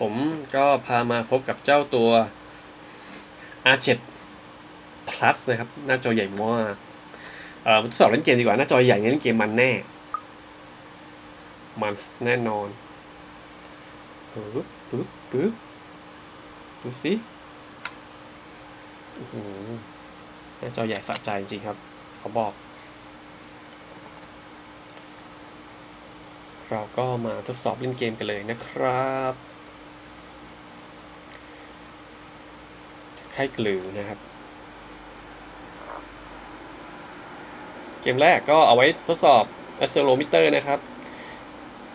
ผมก็พามาพบกับเจ้าตัว R7 Plus นะครับ หน้าจอใหญ่มากเอ่อทดสอบเล่นเกมดีกว่า หน้าจอใหญ่เล่นเกมมันแน่ มันแน่นอนปึ๊บปึ๊บปึ๊บดูสิอื้อหือหน้าจอใหญ่สะใจจริงครับ เขาบอก เราก็มาทดสอบเล่นเกมกันเลยนะครับ ค่ายกลือนะครับ เกมแรกก็เอาไว้ทดสอบ accelerometer นะครับ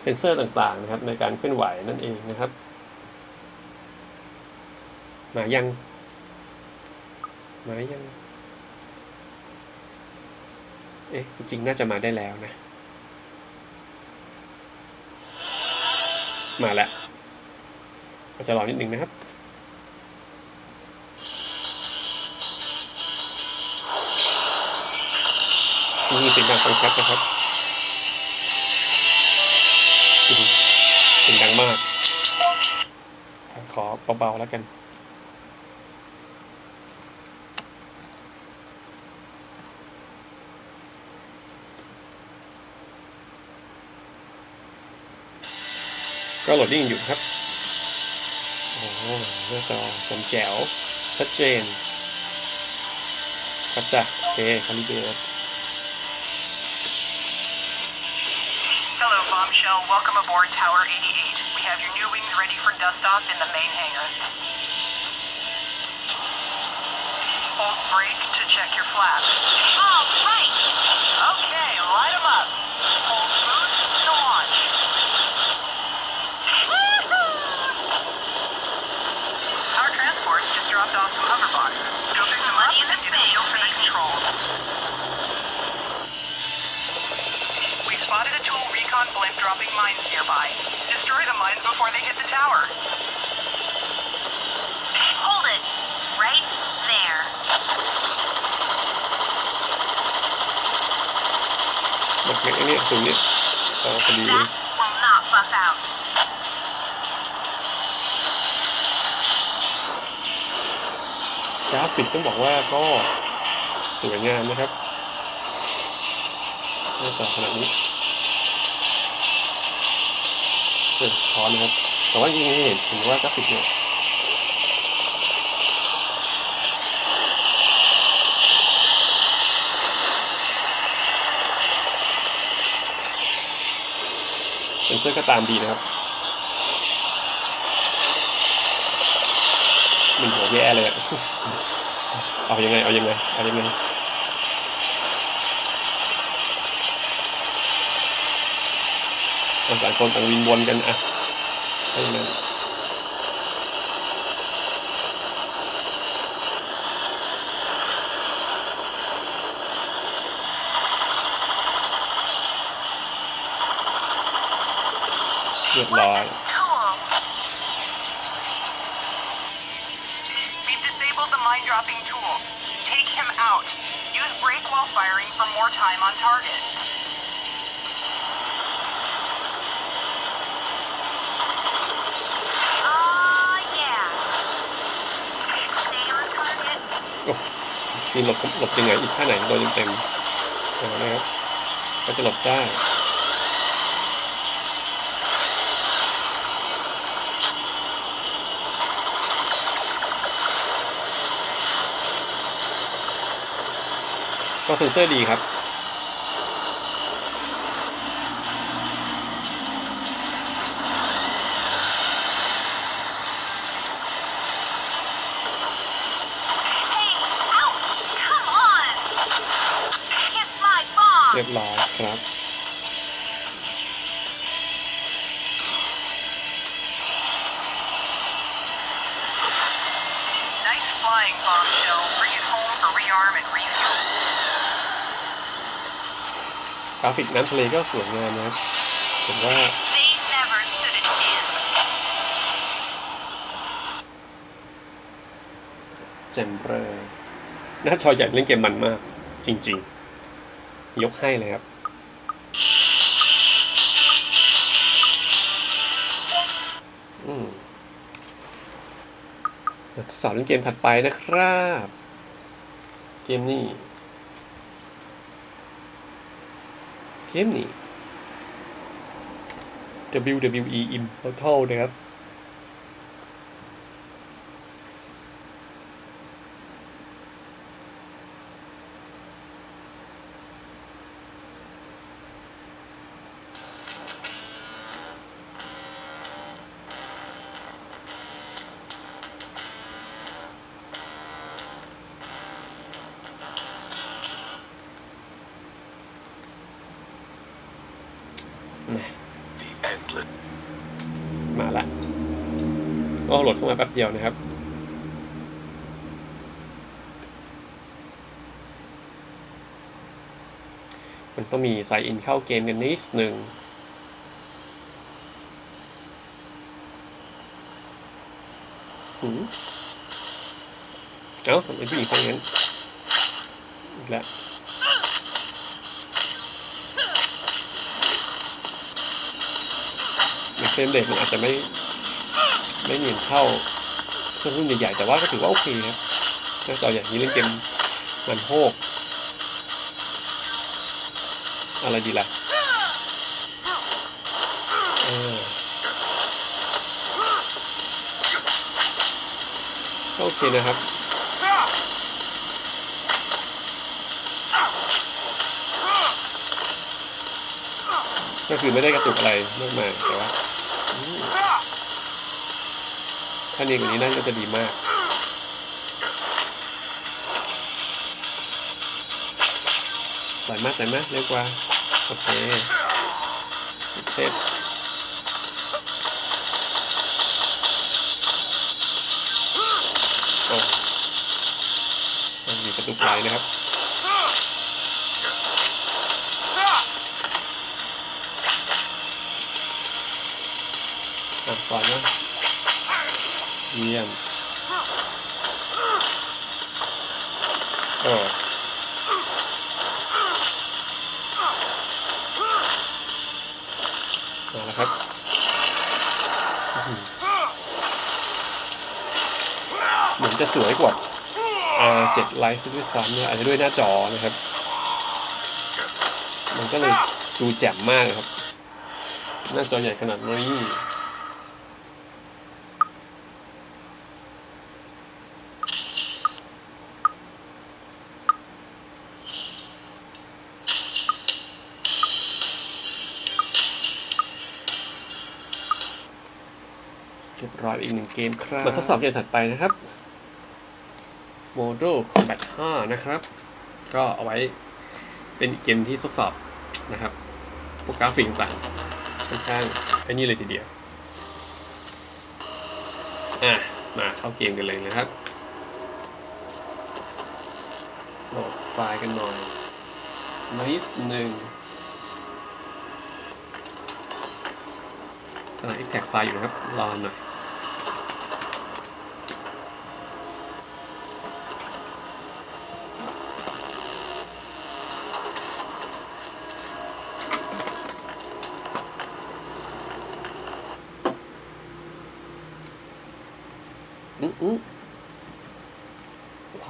เซนเซอร์ต่างๆนะครับ ในการเคลื่อนไหวนั่นเองนะครับ มายัง มายัง เอ๊ะ จริงๆ น่าจะมาได้แล้วนะ มาแล้วเราจะรอนิดนึงนะครับ มีเสียงดังฟังชัดนะครับเสียงดังมาก ขอเบาๆแล้วกันก็โหลดดิ้งอยู่ครับ โอ้โหน้าจอจำแจ๋ว ชัดเจน ครับจ้ะโอเคคาลิเบรต Welcome aboard Tower 88. We have your new wings ready for dust off in the main hangar. Hold brake to check your flaps. All right. Okay, light them up. Hold boost to launch. Our transports just dropped off some hoverbots. Go pick them up and get a feel for the controls. We spotted a tool recon blimp dropping mines nearby. Destroy the mines before they hit the tower. Hold it. Right there. แบบนี้เนี่ยตรงนี้เอาพอดี That will not buff out. กราฟิกต้องบอกว่าก็สวยงามนะครับหน้าจอขนาดนี้ ท้อนนะครับ แต่ว่ายังไม่เห็นถึงว่ากราฟิกเนี่ยเซนเซอร์ก็ตามดีนะครับหนึ่งหัวแย่เลยอะเอายังไง เอายังไง เอายังไงต่างคนต่างวินวนกันอะ ให้มันเรียบร้อย Tool. We've disabled the mine dropping tool. Take him out. Use brake while firing for more time on target. มีหลบหลบยังไงอีกท่าไหนโดนเต็มๆเอานะครับ ก็จะหลบได้ก็เซนเซอร์ดีครับ ฟิกน้ำทะเลก็สวยงามนะผมว่า They never stood a chance. แจ่มเลยหน้าจอใหญ่เล่นเกมมันมาก จริง ๆ ยกให้เลยครับอืมสอบเล่นเกมถัดไปนะครับ เกมนี้ เกมนี้ WWE Immortal นะครับ มาละก็โหลดเข้ามาแป๊บเดียวนะครับ มันต้องมีไซน์อินเข้าเกมกันนิดหนึ่งหืมเอ้าทำไมผู้หญิงคนนั้นอีกแล้ว เฟรมเรทมันอาจจะไม่ไม่เนียนเท่าเครื่องรุ่นใหญ่ๆแต่ว่าก็ถือว่าโอเคครับหน้าจออย่างนี้เล่นเกมมันโฮกอะไรดีล่ะโอเคนะครับก็คือไม่ได้กระตุกอะไรมากมายแต่ว่าอืม ถ้าเนียนกว่านี้น่าจะดีมากไหลมากไหลมากเร็วกว่า โอเคเทปโอ้มีกระตุกไหลนะครับอะปล่อยนะ เยี่ยมโอ้มาแล้วครับอื้อหือเหมือนจะสวยกว่า R7 Lite ซะด้วยซ้ำเนี่ยอาจจะด้วยหน้าจอนะครับ มันก็เลยดูแจ่มมากครับ หน้าจอใหญ่ขนาดนี้ เรียบอีกหนึ่งเกมครับมาทดสอบเกมถัดไปนะครับ Model Combat 5นะครับ ก็เอาไว้เป็นเกมที่ทดสอบนะครับพวกกราฟิกต่างๆค่อนข้างไอ้นี่เลยทีเดียว อะ มาเข้าเกมกันเลยนะครับโหลดไฟล์กันหน่อยนิดหนึ่งกำลัง extract ไฟล์อยู่นะครับ รอหน่อย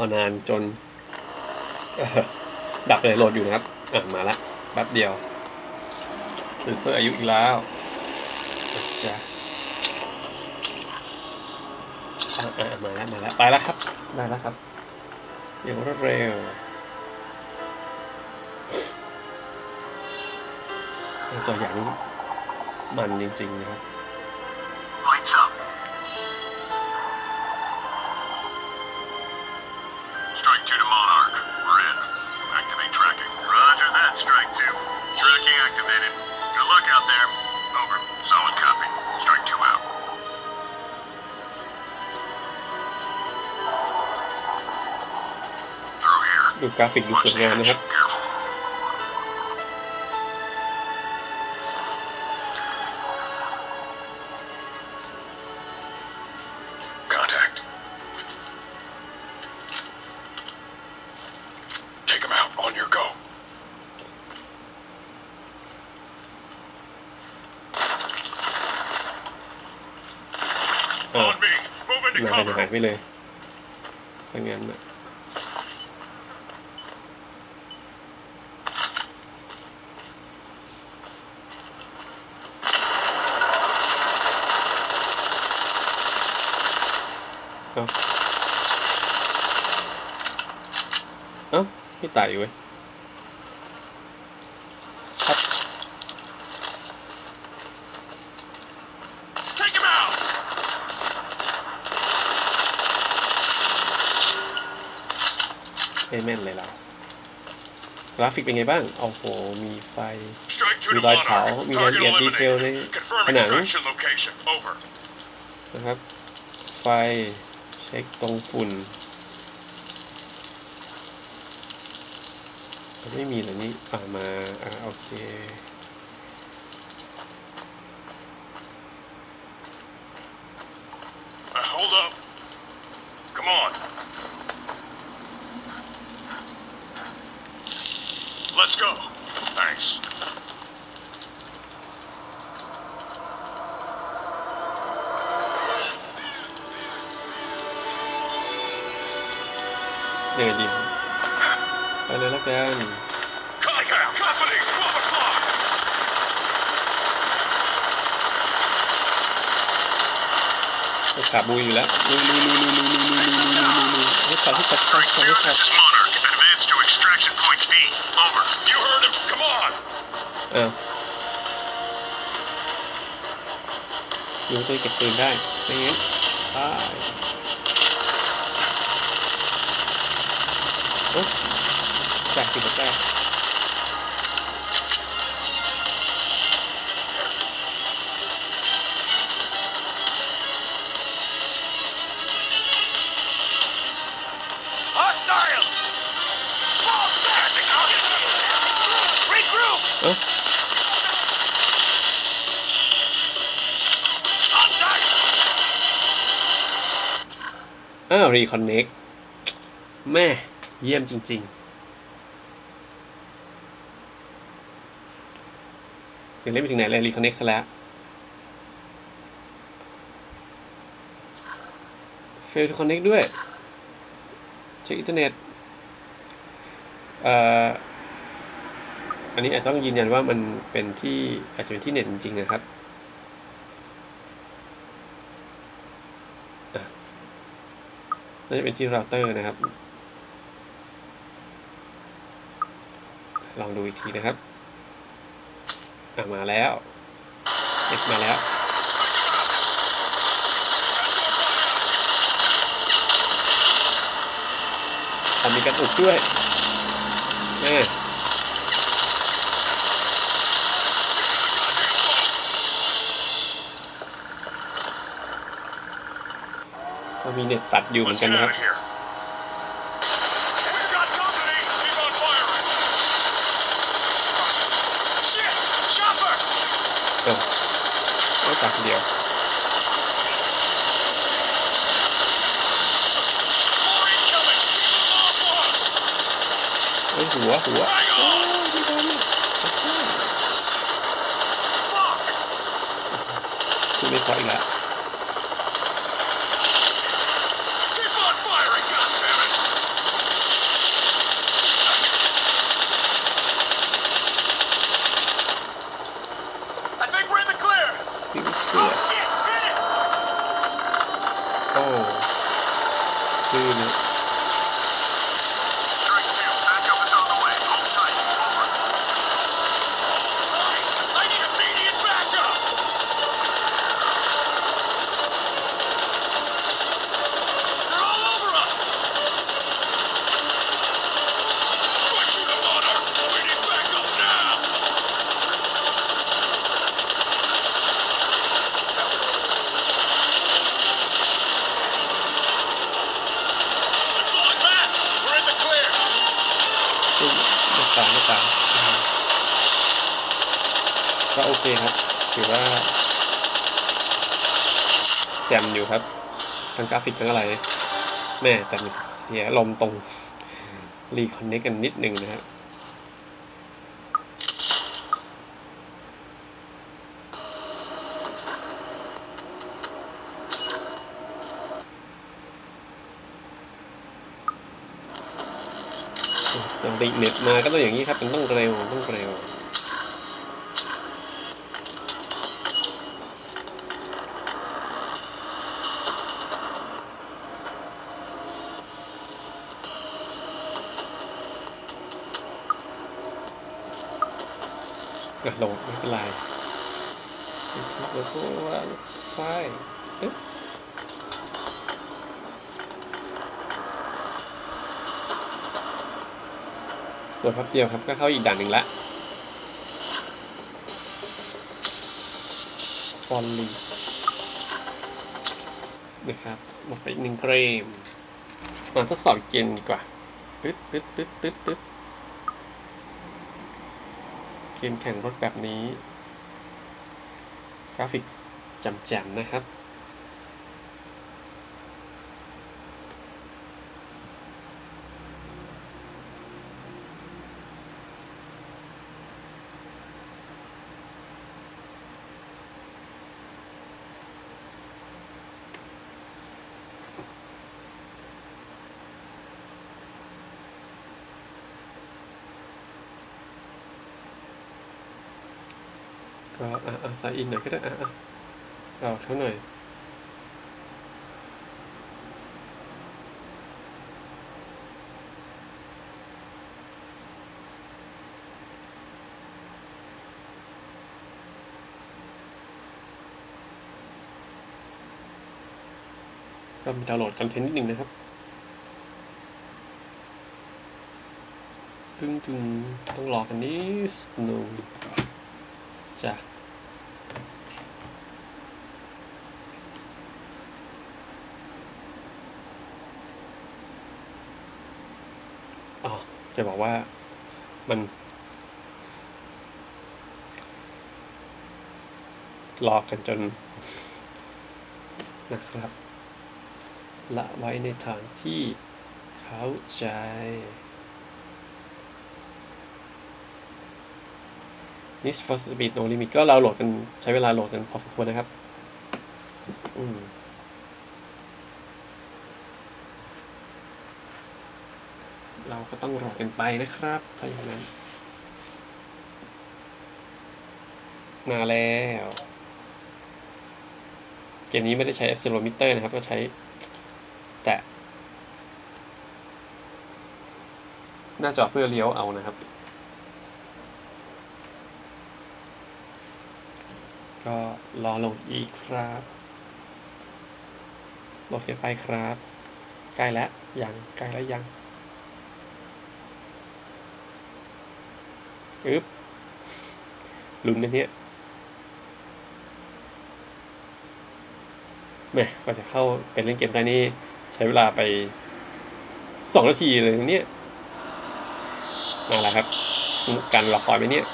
อนานจนเอ่อดับเลยโหลดอยู่นะครับ อะมาละแป๊บเดียวเซนเซอร์อายุอีกแล้วอาจ้ะอะอะมาแล้วมาแล้วไปแล้วครับ ได้แล้วครับอย่างรวดเร็วหน้าจออย่างนี้มันจริงๆนะครับ กราฟิกดูสวยงามนะครับหายไปเลยสังเงินนะ ไม่ตายอยู่เว้ยครับ Take him out. ไม่แม่นเลยเรากราฟิกเป็นไงบ้าง โอ้โห มีไฟ Strike two to มีรอยเผา Monarch. มีรายละ Target เอียดดีเทลใน eliminated. Confirm ผนัง extraction location. Over. นะครับ ไฟ เช็คตรงฝุ่น ไม่มีเหรนี่อ่ามาอ่าโอเค ขาบุยอยู่แล้วลุยลุยลุยลุยลุยลุยลุยลุยลุยลุยลุยให้ขัดให้ขัดขัดขัดให้ขัด is Monarch. Advance to extraction point B. Over. You heard him. Come on. อ้าวยูจะเก็บปืนได้ไม่งั้นตายเอ้าแจกสิบแจก รีคอนเน็กแม่เยี่ยมจริง ๆ ยังเล่นไปถึงไหนเลยรีคอนเน็กซะแล้วเฟล to connect ด้วย เช็คอินเทอร์เน็ตเอ่ออันนี้อาจจะต้องยืนยันว่ามันเป็นที่อาจจะเป็นที่เน็ตจริงๆนะครับ น่าจะเป็นที่เราเตอร์นะครับ ลองดูอีกทีนะครับอะมาแล้วเอ็กมาแล้วทำมีกระตุกด้วยนี่ ก็มีเน็ตตัดอยู่เหมือนกันนะครับก็ตัดเดียวเฮ้ยหัวหัว จมอยู่ครับทั้งกราฟิกทั้งอะไรแม่แต่เสียลมตรงรีคอนเนคกันนิดหนึ่งนะครับต้องดีเน็ตมาก็ต้องอย่างนี้ครับมันต้องเร็วต้องเร็ว ไม่เป็นไรแล้วก็ว่าไฟตึ๊บโหลดแป๊บเดียวครับก็เข้าอีกด่านหนึ่งละฟอนลีนะครับหมดไปอีกหนึ่งเกรมมาทดสอบเกมดีกว่าตึ๊ดตึ๊ดตึ๊ดตึ๊ดตึ๊ด เกมแข่งรถแบบนี้ กราฟิกจำแจมๆนะครับ ก็ อินหน่อยก็ได้อะอะเอาเขาหน่อยก็มีดาวน์โหลดคอนเทนต์นิดนึงนะครับ ตึงตึงต้องรอกันนิดหนึ่งจ้ะอ๋อ จะบอกว่ามันรอกันจนนะครับ ละไว้ในทางที่เข้าใจ n i s for Speed No Limit ก็เราโหลดกันใช้เวลาโหลดกันพอสมควรนะครับ อืม เราก็ต้องรอกันไปนะครับถ้าอย่างนั้น มาแล้ว เกมนี้ไม่ได้ใช้ accelerometer นะครับ ก็ใช้แต่หน้าจอเพื่อเลี้ยวเอานะครับ ก็รอลงอีกครับโหลดกันไปครับ ใกล้แล้วยังใกล้แล้วยัง อึ๊บลุ้นนะเนี่ยแม่ก็จะเข้าเป็นเล่นเกมได้นี่ใช้เวลาไปสองนาทีเลยนะเนี่ยมาแล้วครับการรอคอยไหมเนี่ย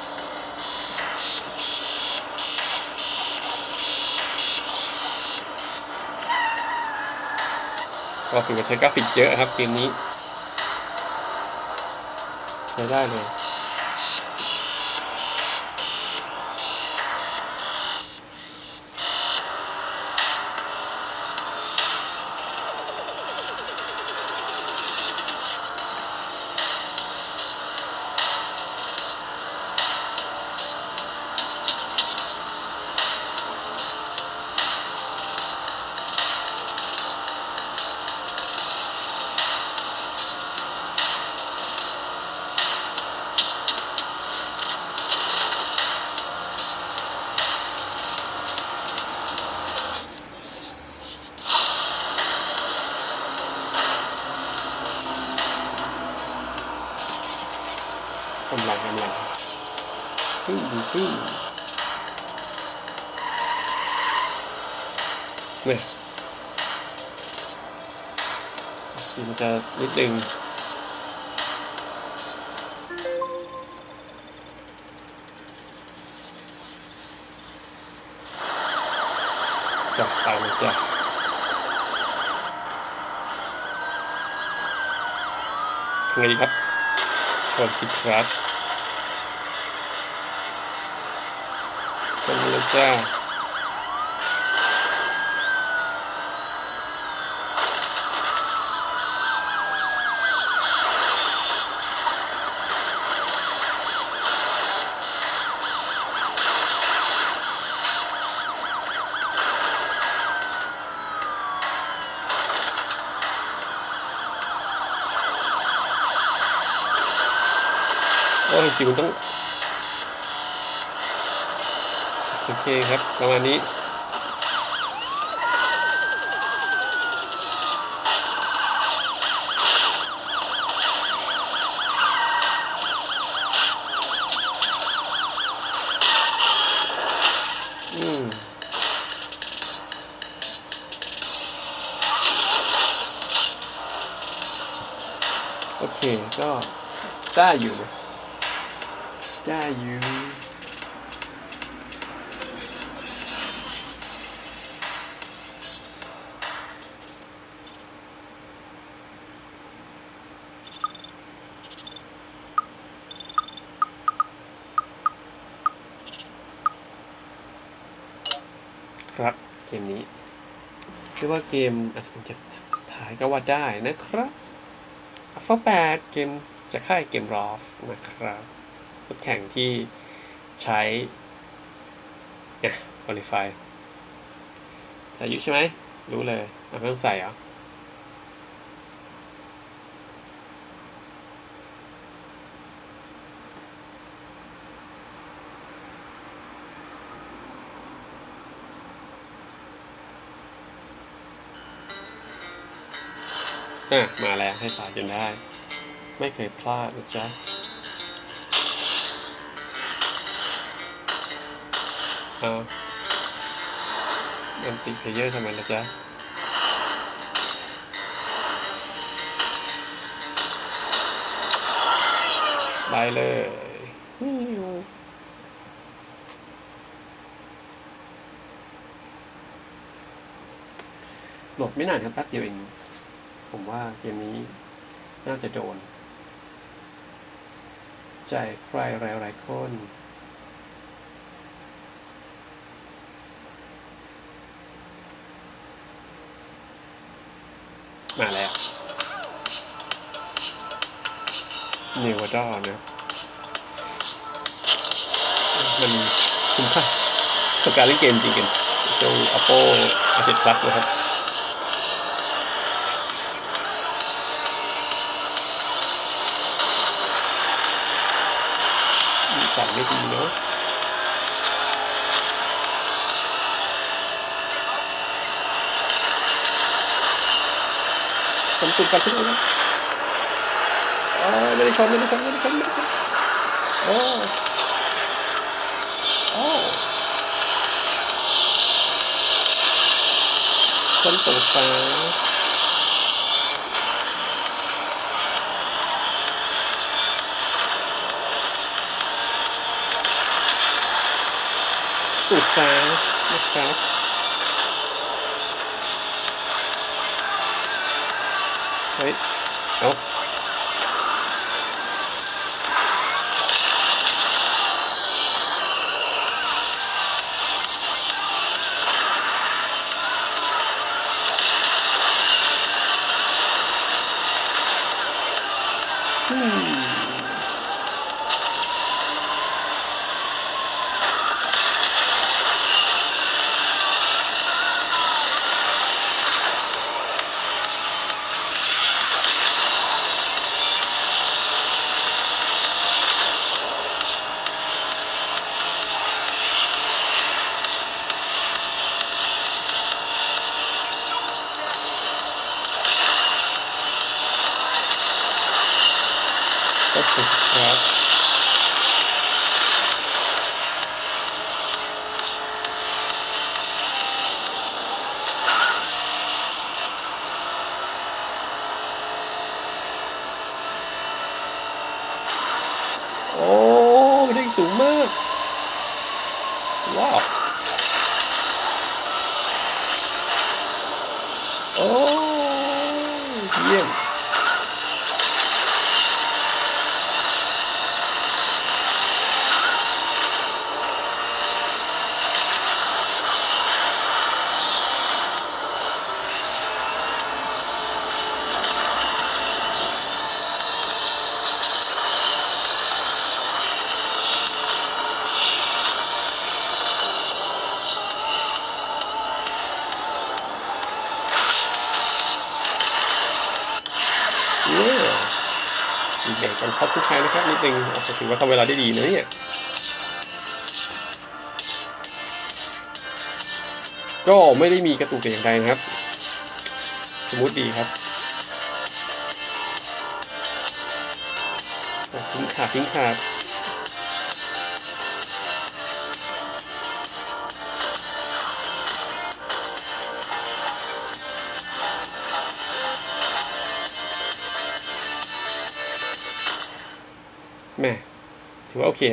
ก็ถือว่าใช้กราฟิกเยอะครับเกมนี้ใช้ได้เลย กำลังกำลังพึ่งพึ่งเนี่ยมันจะนิดนึงจับตามเลยจ้ะทำไงดีครับกดสิครับเป็นเลยจ้าโอ้ยจริง tra 어, 지금 동, อเคครับประมาณนี้อืมโอเค ก็ได้อยู่ มนี้เรียกว่าเกมอาจจะเป็นเกมสุดท้ายก็ว่าได้นะครับอัลฟาแปดเกมจากค่ายเกมรอฟนะครับรถแข่งที่ใช้เนี่ยบริไฟใส่อายุใช่ไหมรู้เลยอะไม่ต้องใส่เหรอ อะมาแล้วให้สายจนได้ ไม่เคยพลาดนะจ๊ะเอามันติเพลเยอร์ทำไมนะจ๊ะไปเลยโหลดไม่นานครับแป๊บเดียวเอง ผมว่าเกมนี้น่าจะโดน ใจใครหลายๆคนมาแล้วเนวดานะมันคุ้มค่ากับการเล่นเกมจริงกันเจ้า Oppo R7 Plus นะครับ ผมตุกกันทุกคนนไม่ได้ชนไม่ได้ชนไม่ได้ชนไม่ได้ชนโอ้โอ้คนตกฟ้าสุดฟ้านะครับ เฮ้ยเก็คือครับโอ้ได้สูงมาก ว้าว โอ้เยี่ยม โวันเข้าสุดท้ายนะครับนิดนึงถือว่าทำเวลาได้ดีนะเนี่ยก็ไม่ได้มีกระตุกแต่อย่างใดนะครับ สมูทดีครับทิ้งขาดทิ้งขาด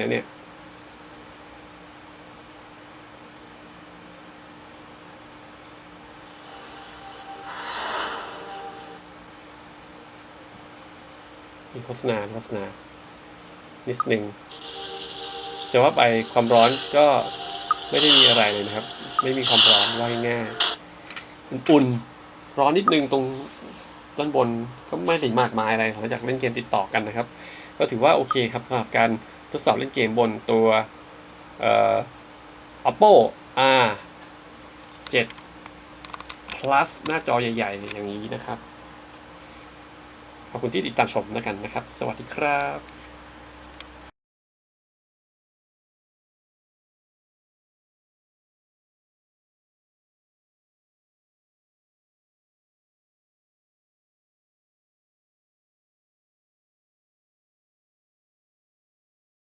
นะเนี่ยมีโฆษณาโฆษณา นิดหนึ่งจะว่าไปความร้อนก็ไม่ได้มีอะไรเลยนะครับ ไม่มีความร้อนว่าง่ายๆอุ่นร้อนนิดนึงตรงด้านบนก็ไม่ได้มากมายอะไรหลังจากเล่นเกมติดต่อกันนะครับ ก็ถือว่าโอเคครับสำหรับการ ทดสอบเล่นเกมบนตัวเอ่อ oppo r 7 plus หน้าจอใหญ่ๆ อย่างนี้นะครับ ขอบคุณที่ติดตามชมแล้วกันนะครับ สวัสดีครับ